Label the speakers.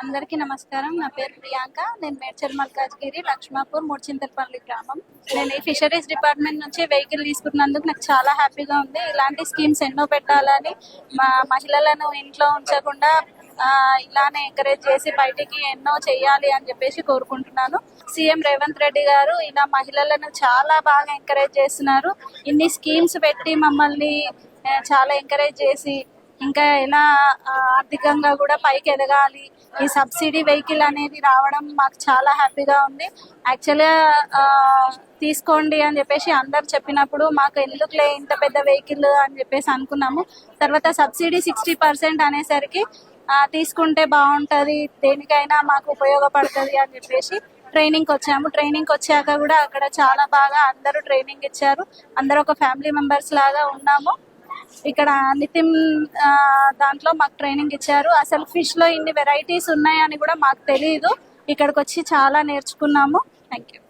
Speaker 1: అందరికీ నమస్కారం. నా పేరు ప్రియాంక. నేను మేడ్చల్ మల్కాజ్గిరి లక్ష్మాపూర్ మూడ్చింతలపల్లి గ్రామం. నేను ఈ ఫిషరీస్ డిపార్ట్మెంట్ నుంచి వెహికల్ తీసుకున్నందుకు నాకు చాలా హ్యాపీగా ఉంది. ఇలాంటి స్కీమ్స్ ఎన్నో పెట్టాలని మా మహిళలను ఇంట్లో ఉంచకుండా ఇలానే ఎంకరేజ్ చేసి బయటికి ఎన్నో చేయాలి అని చెప్పేసి కోరుకుంటున్నాను. సీఎం రేవంత్ రెడ్డి గారు ఇలా మహిళలను చాలా బాగా ఎంకరేజ్ చేస్తున్నారు. ఇన్ని స్కీమ్స్ పెట్టి మమ్మల్ని చాలా ఎంకరేజ్ చేసి ఇంకా ఎలా ఆర్థికంగా కూడా పైకి ఎదగాలి. ఈ సబ్సిడీ వెహికల్ అనేది రావడం మాకు చాలా హ్యాపీగా ఉంది. యాక్చువల్గా తీసుకోండి అని చెప్పేసి అందరు చెప్పినప్పుడు మాకు ఎందుకులే ఇంత పెద్ద వెహికల్ అని చెప్పేసి అనుకున్నాము. తర్వాత సబ్సిడీ సిక్స్టీ పర్సెంట్ అనేసరికి తీసుకుంటే బాగుంటుంది దేనికైనా మాకు ఉపయోగపడుతుంది అని చెప్పేసి ట్రైనింగ్కి వచ్చాము. ట్రైనింగ్కి వచ్చాక కూడా అక్కడ చాలా బాగా అందరూ ట్రైనింగ్ ఇచ్చారు. అందరూ ఒక ఫ్యామిలీ మెంబర్స్ లాగా ఉన్నాము. ఇక్కడ నితిన్ ఆ, దాంట్లో మాకు ట్రైనింగ్ ఇచ్చారు. అసలు ఫిష్లో ఇన్ని వెరైటీస్ ఉన్నాయని కూడా మాకు తెలియదు ఇక్కడికి వచ్చి చాలా నేర్చుకున్నాము. Thank you